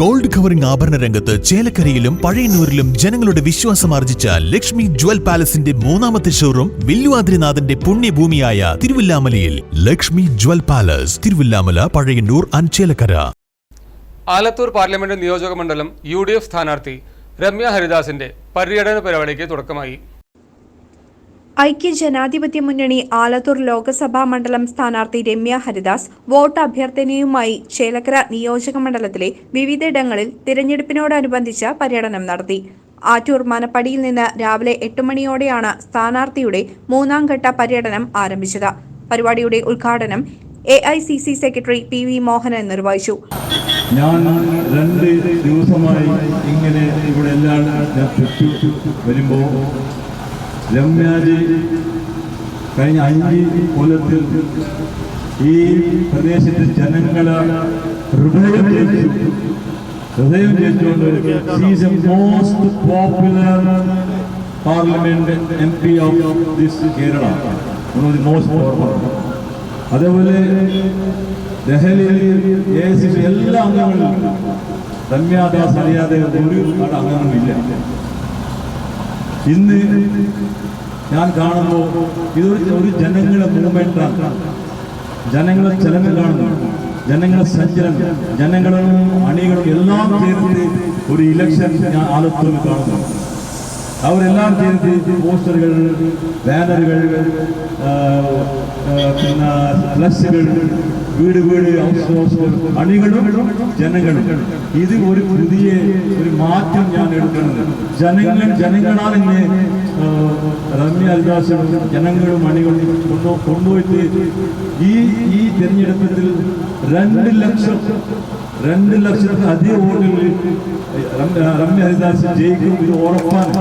Gold covering ആഭരണ രംഗത്ത് ചേലക്കരയിലും പഴയന്നൂരിലും ജനങ്ങളുടെ വിശ്വാസം ആർജിച്ച ലക്ഷ്മി ജ്വൽ പാലസിന്റെ മൂന്നാമത്തെ ഷോറൂം വില്ലുവാദ്രിനാഥന്റെ പുണ്യഭൂമിയായ തിരുവില്ലാമലയിൽ. ലക്ഷ്മി ജ്വൽ പാലസ് തിരുവില്ലാമല പഴയന്നൂർ അഞ്ചേലക്കര ആലത്തൂർ പാർലമെന്റ് നിയോജക മണ്ഡലം യു ഡി എഫ് സ്ഥാനാർത്ഥി രമ്യ ഹരിദാസിന്റെ പര്യടന പരിപാടിക്ക് തുടക്കമായി. ഐക്യ ജനാധിപത്യ മുന്നണി ആലത്തൂർ ലോക്സഭാ മണ്ഡലം സ്ഥാനാർത്ഥി രമ്യ ഹരിദാസ് വോട്ട് അഭ്യർത്ഥനയുമായി ചേലക്കര നിയോജക മണ്ഡലത്തിലെ വിവിധയിടങ്ങളിൽ തിരഞ്ഞെടുപ്പിനോടനുബന്ധിച്ച് പര്യടനം നടത്തി. ആറ്റൂർ മനപ്പടിയിൽ നിന്ന് രാവിലെ എട്ട് മണിയോടെയാണ് സ്ഥാനാർത്ഥിയുടെ മൂന്നാം ഘട്ട പര്യടനം ആരംഭിച്ചത്. പരിപാടിയുടെ ഉദ്ഘാടനം A I C C secretary P V Mohanan നിർവഹിച്ചു. ഞാൻ രണ്ട് ദിവസമായി ഇങ്ങനെ ഇവിടെ എല്ലാം വരുമ്പോൾ രമ്യാജി കഴിഞ്ഞ അഞ്ച് കൊല്ലത്തിൽ ഈ പ്രദേശത്തെ ജനങ്ങളെ ഹൃദയം ഹൃദയം most popular parliament M P of this Kerala അതേപോലെ ഡൽഹിയിൽ എ സി എല്ലാ അംഗങ്ങളും രമ്യാദാസ് അറിയാതെ ഒരു അംഗങ്ങളില്ല. ഇന്ന് ഞാൻ കാണുമ്പോൾ ഇതൊരു ഒരു ജനങ്ങളെ മൂവ്മെന്റാണ് ജനങ്ങളെ ചലനം കാണുന്നു. ജനങ്ങളെ സഞ്ചരണം ജനങ്ങളും അണികളും എല്ലാം ചേർത്ത് ഒരു ഇലക്ഷൻ ഞാൻ ആലത്തൂർ കാണുന്നു. അവരെല്ലാം ചേർത്ത് പോസ്റ്ററുകൾ ബാനറുകൾ ആ, ആ, പിന്നെ ഫ്ലക്സുകൾ വീട് വീട് ഹൗസ് ഹൗസ് അണികളും ജനങ്ങളും. ഇത് ഒരു പുതിയ ഒരു മാറ്റം ഞാൻ എടുക്കുന്നത്. ജനങ്ങൾ ജനങ്ങളാൽ ഇന്ന് റമ്യ അൽദാസും ജനങ്ങളും അണികളും കൊണ്ടു കൊണ്ടുപോയിട്ട് ഈ ഈ തിരഞ്ഞെടുപ്പിൽ രണ്ട് ലക്ഷം രണ്ട് ലക്ഷത്തിലധികം വോട്ടുകളിൽ രമ്യ അൽദാസ് ജയിക്കും ഇത് ഉറപ്പാണ്.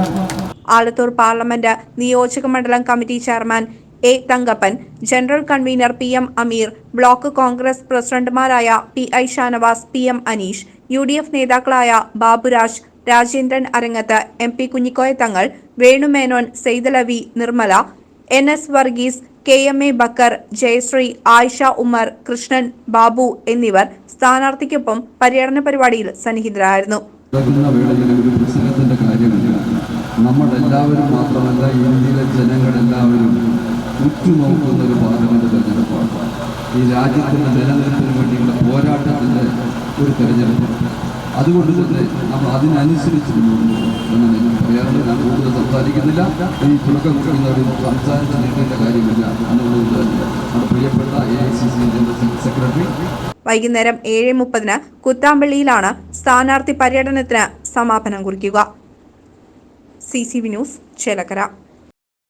ആലത്തൂർ പാർലമെന്റ് നിയോജക മണ്ഡലം committee chairman A. Thankappan general convener P. M. Ameer block Congress പ്രസിഡന്റുമാരായ P. I. Shanavas P. M. Aneesh U. D. F. നേതാക്കളായ Baburaj Rajendran Arangath M. P. Kunhikoya Thangal Venumenon Saithalavi Nirmala N. S. Varghese K. M. A. Bakker Jayashree Ayisha Ummer Krishnan Babu എന്നിവർ സ്ഥാനാർത്ഥിക്കൊപ്പം പര്യടന പരിപാടിയിൽ സന്നിഹിതരായിരുന്നു. നമ്മളെല്ലാവരും മാത്രമല്ല ഇന്ത്യയിലെ ജനങ്ങളെല്ലാവരും ഉറ്റുനോക്കുന്ന ഒരു parliament തെരഞ്ഞെടുപ്പാണ്. ഈ രാജ്യത്തിന്റെ നിലനിൽപ്പിന് വേണ്ടിയുള്ള പോരാട്ടത്തിന്റെ ഒരു തെരഞ്ഞെടുപ്പാണ്. അതുകൊണ്ട് തന്നെ നമ്മൾ അതിനനുസരിച്ച് പറയാറുണ്ട്. ഞാൻ കൂടുതൽ സംസാരിക്കുന്നില്ല. ഈ തുടക്കം കുറിക്കുന്നവരും സംസാരിച്ച് നീട്ടേണ്ട കാര്യമില്ല എന്നുള്ളത് നമ്മുടെ പ്രിയപ്പെട്ട A I C C general secretary വൈകുന്നേരം ഏഴ് മുപ്പതിന് കുത്താമ്പള്ളിയിലാണ് സ്ഥാനാർത്ഥി പര്യടനത്തിന് സമാപനം കുറിക്കുക. C C V news Chelakkara.